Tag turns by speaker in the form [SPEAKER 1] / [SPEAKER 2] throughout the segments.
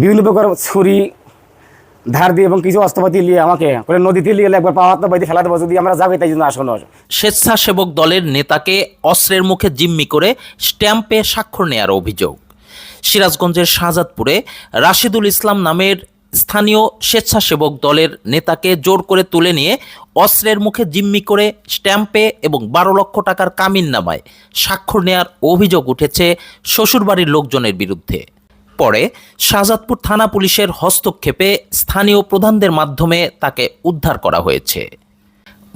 [SPEAKER 1] বিভিন্ন প্রকার ছুরি, ধার দিয়ে এবং কিছু অস্ত্রপাতি নিয়ে আমাকে করে নদীতে নিয়ে একবার পাওয়া বাইতে ফেলা দেবো, যদি আমরা যাবে তাই জন্য আসনো
[SPEAKER 2] স্বেচ্ছাসেবক দলের নেতাকে অস্ত্রের মুখে জিম্মি করে স্ট্যাম্পে স্বাক্ষর নেয়ার অভিযোগ। সিরাজগঞ্জের শাহজাদপুরে রাশিদুল ইসলাম নামের স্থানীয় স্বেচ্ছাসেবক দলের নেতাকে জোর করে তুলে নিয়ে অস্ত্রের মুখে জিম্মি করে স্ট্যাম্পে এবং বারো লক্ষ টাকার কামিন নামায় স্বাক্ষর নেয়ার অভিযোগ উঠেছে শ্বশুরবাড়ির লোকজনের বিরুদ্ধে। পরে শাহজাদপুর থানা পুলিশের হস্তক্ষেপে স্থানীয় প্রধানদের মাধ্যমে তাকে উদ্ধার করা হয়েছে।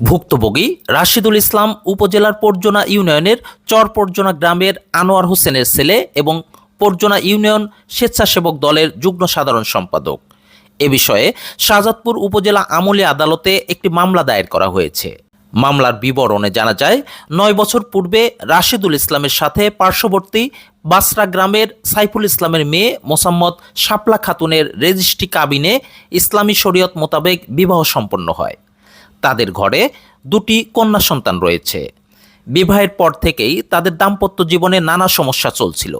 [SPEAKER 2] ভুক্তভোগী রাশিদুল ইসলাম উপজেলার পর্জনা ইউনিয়নের চর পর্জনা গ্রামের আনোয়ার হোসেনের ছেলে এবং পর্জনা ইউনিয়ন স্বেচ্ছাসেবক দলের যুগ্ম সাধারণ সম্পাদক। এ বিষয়ে শাহজাদপুর উপজেলা আমলি আদালতে একটি মামলা দায়ের করা হয়েছে। মামলার বিবরণে জানা যায়, নয় বছর পূর্বে রাশিদুল ইসলামের সাথে পার্শ্ববর্তী বাসরা গ্রামের সাইফুল ইসলামের মেয়ে মোসাম্মদ শাপলা খাতুনের রেজিস্ট্রি কাবিনে ইসলামী শরীয়ত মোতাবেক বিবাহ সম্পন্ন হয়। তাদের ঘরে দুটি কন্যা সন্তান রয়েছে। বিবাহের পর থেকেই তাদের দাম্পত্য জীবনে নানা সমস্যা চলছিল।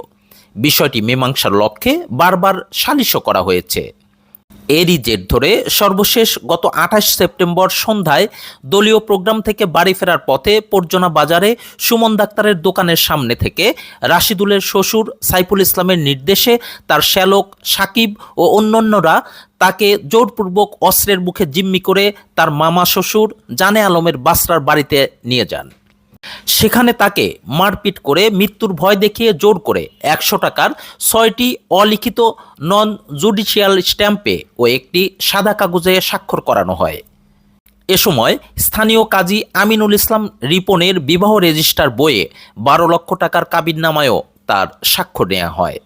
[SPEAKER 2] বিষয়টি মীমাংসার লক্ষ্যে বারবার সালিশও করা হয়েছে। এরই জের ধরে সর্বশেষ গত আঠাশ সেপ্টেম্বর সন্ধ্যায় দলীয় প্রোগ্রাম থেকে বাড়ি ফেরার পথে পর্জনা বাজারে সুমন ডাক্তারের দোকানের সামনে থেকে রাশিদুলের শ্বশুর সাইফুল ইসলামের নির্দেশে তার শ্যালক সাকিব ও অন্যান্যরা তাকে জোরপূর্বক অস্ত্রের মুখে জিম্মি করে তার মামা শ্বশুর জানে আলমের বাসরার বাড়িতে নিয়ে যান। সেখানে তাকে মারপিট করে মৃত্যুর ভয় দেখিয়ে জোর করে একশো টাকার ছয়টি অলিখিত নন জুডিশিয়াল স্ট্যাম্পে ও একটি সাদা কাগজে স্বাক্ষর করানো হয়। এ সময় স্থানীয় কাজী আমিনুল ইসলাম রিপনের বিবাহ রেজিস্টার বইয়ে বারো লক্ষ টাকার কাবিননামায়ও তার স্বাক্ষর নেওয়া হয়।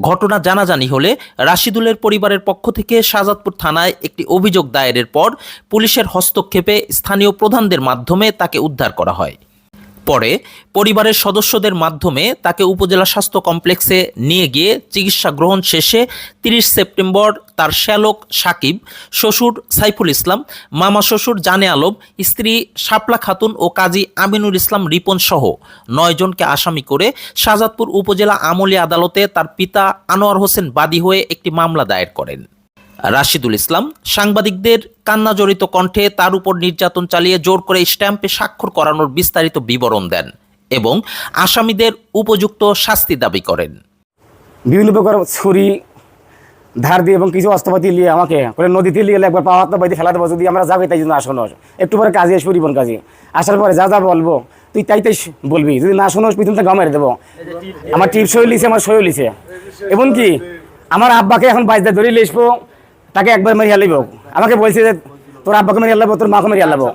[SPEAKER 2] ঘটনা জানাজানি হলে রাশিদুলের পরিবারের পক্ষ থেকে শাহজাদপুর থানায় একটি অভিযোগ দায়েরের পর পুলিশের হস্তক্ষেপে স্থানীয় প্রধানদের মাধ্যমে তাকে উদ্ধার করা হয়। পরে পরিবারের সদস্যদের মাধ্যমে তাকে উপজেলা স্বাস্থ্য কমপ্লেক্সে নিয়ে গিয়ে চিকিৎসা গ্রহণ শেষে তিরিশ সেপ্টেম্বর তার শ্যালক সাকিব, শ্বশুর সাইফুল ইসলাম, মামা শ্বশুর জানে আলম, স্ত্রী শাপলা খাতুন ও কাজী আমিনুল ইসলাম রিপন সহ নয়জনকে আসামি করে শাহজাদপুর উপজেলা আমলি আদালতে তার পিতা আনোয়ার হোসেন বাদী হয়ে একটি মামলা দায়ের করেন। রাশিদুল ইসলাম। সাংবাদিকদের কান্নাজড়িত কণ্ঠে তার উপর নির্যাতন চালিয়ে জোর করে স্ট্যাম্পে স্বাক্ষর করানোর বিস্তারিত বিবরণ দেন এবং আসামিদের উপযুক্ত শাস্তি দাবি করেন।
[SPEAKER 1] বিভিন্ন প্রকার ছুরি, ধার দিয়ে এবং কিছু অস্ত্রপাতি নিয়ে আমাকে নদীতে নিয়ে একবার পাওয়া বাইতে ফেলা দেবো যদি আমরা যাবে তাই জন্য আসনো একটু পরে কাজে আসব, রিপন কাজে। আসার পরে যা যা বলব, তুই তাই তাই বলবি। যদি না শোনোস পিছনটা গা মেরে দেবো। আমার টিপ সই লিছে, আমার সইও লিছে। এবং কি আমার আব্বাকে এখন বাইজদা ধরে লিসবো। তাকে একবার মেরে হালিব আমাকে বলছে যে, তোর আব্বাকে মেরে হালাবো তোর মাকে মেরে হালাবো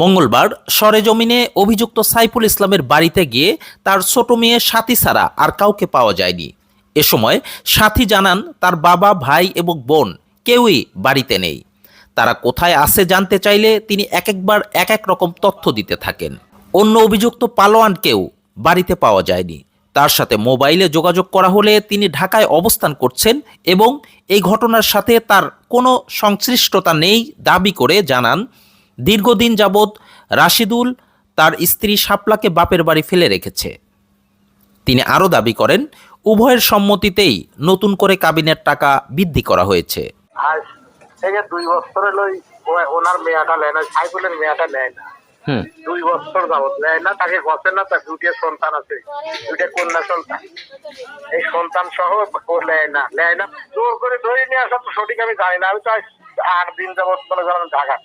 [SPEAKER 2] মঙ্গলবার সরেজমিনে অভিযুক্ত সাইফুল ইসলামের বাড়িতে গিয়ে তার ছোট মেয়ে সাথী ছাড়া আর কাউকে পাওয়া যায়নি। এ সময় সাথী জানান, তার বাবা, ভাই এবং বোন কেউই বাড়িতে নেই। তারা কোথায় আছে জানতে চাইলে তিনি এক একবার এক এক রকম তথ্য দিতে থাকেন। অন্য অভিযুক্ত পালোয়ানকেও বাড়িতে পাওয়া যায়নি। তার সাথে মোবাইলে যোগাযোগ করা হলে তিনি ঢাকায় অবস্থান করছেন এবং এই ঘটনার সাথে তার কোনো সংশ্লিষ্টতা নেই দাবি করে জানান। দীর্ঘদিন যাবৎ রাশিদুল তার স্ত্রী শাপলাকে বাপের বাড়ি ফেলে রেখেছে। তিনি আরও দাবি করেন, উভয়ের সম্মতিতেই নতুন করে কাবিনের টাকা বৃদ্ধি করা হয়েছে।
[SPEAKER 3] আজ থেকে দুই বছর লই ওনার মেয়াটা নেয় না সাইকেলের মেয়াটা নেয় না। দুই বছর যাবত। নেয় না তাকে গছে না তার সন্তান আছে। দুইটা কন্যা সন্তান। এই সন্তান সহ ও নেয় না। নেয় না। জোর করে ধরে নিয়ে আসা তো সঠিক আমি জানি না। আমি তো আট দিন যাবত মনে করেন ঢাকা।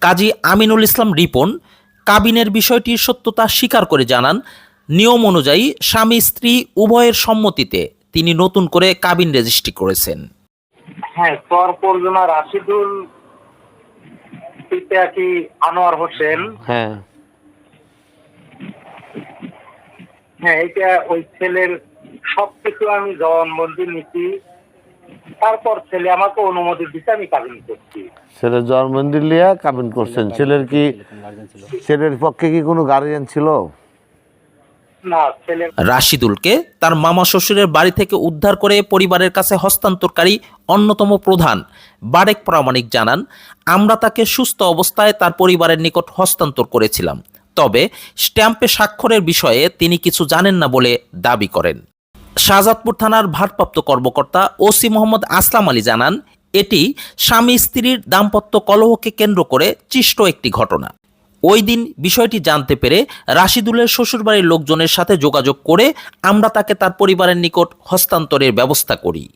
[SPEAKER 2] কাজী আমিনুল ইসলাম রিপন কাবিনের বিষয়টির সত্যতা স্বীকার করে জানান নিয়ম অনুযায়ী স্বামী স্ত্রী উভয়ের সম্মতিতে তিনি নতুন করে কাবিন রেজিস্ট্রি করেছেন।
[SPEAKER 3] হ্যাঁ চর পর্যনা রাশিদুল পিতা কি আনোয়ার হোসেন।
[SPEAKER 4] হ্যাঁ।
[SPEAKER 3] হ্যাঁ এটা ওই ছেলের সবকিছু আমি জবানবন্দি নিচ্ছি তারপর ছেলে আমাকে অনুমতি দিতে আমি কাবিন করছি।
[SPEAKER 4] ছেলের জবানবন্দি লিয়া কাবিন করছেন। ছেলের কি ছেলের পক্ষে কি কোনো গার্জিয়ান ছিল
[SPEAKER 3] না ছেলে?
[SPEAKER 2] রাশিদুলকে তার মামা শ্বশুরের বাড়ি থেকে উদ্ধার করে পরিবারের কাছে হস্তান্তরকারী অন্যতম প্রধান। বারেক প্রামাণিক জানান, আমরা তাকে সুস্থ অবস্থায় তার পরিবারের নিকট হস্তান্তর করেছিলাম। তবে স্ট্যাম্পে স্বাক্ষরের বিষয়ে তিনি কিছু জানেন না বলে দাবি করেন। শাহজাদপুর থানার ভারপ্রাপ্ত কর্মকর্তা ওসি মোহাম্মদ আসলাম আলী জানান, এটি স্বামী স্ত্রীর দাম্পত্য কলহকে কেন্দ্র করে চিষ্ট একটি ঘটনা। ওই দিন বিষয়টি জানতে পেরে রাশিদুলের শ্বশুরবাড়ির লোকজনের সাথে যোগাযোগ করে আমরা তাকে তার পরিবারের নিকট হস্তান্তরের ব্যবস্থা করি।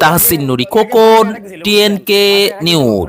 [SPEAKER 2] Tahsin Nuri Khokon TNK news.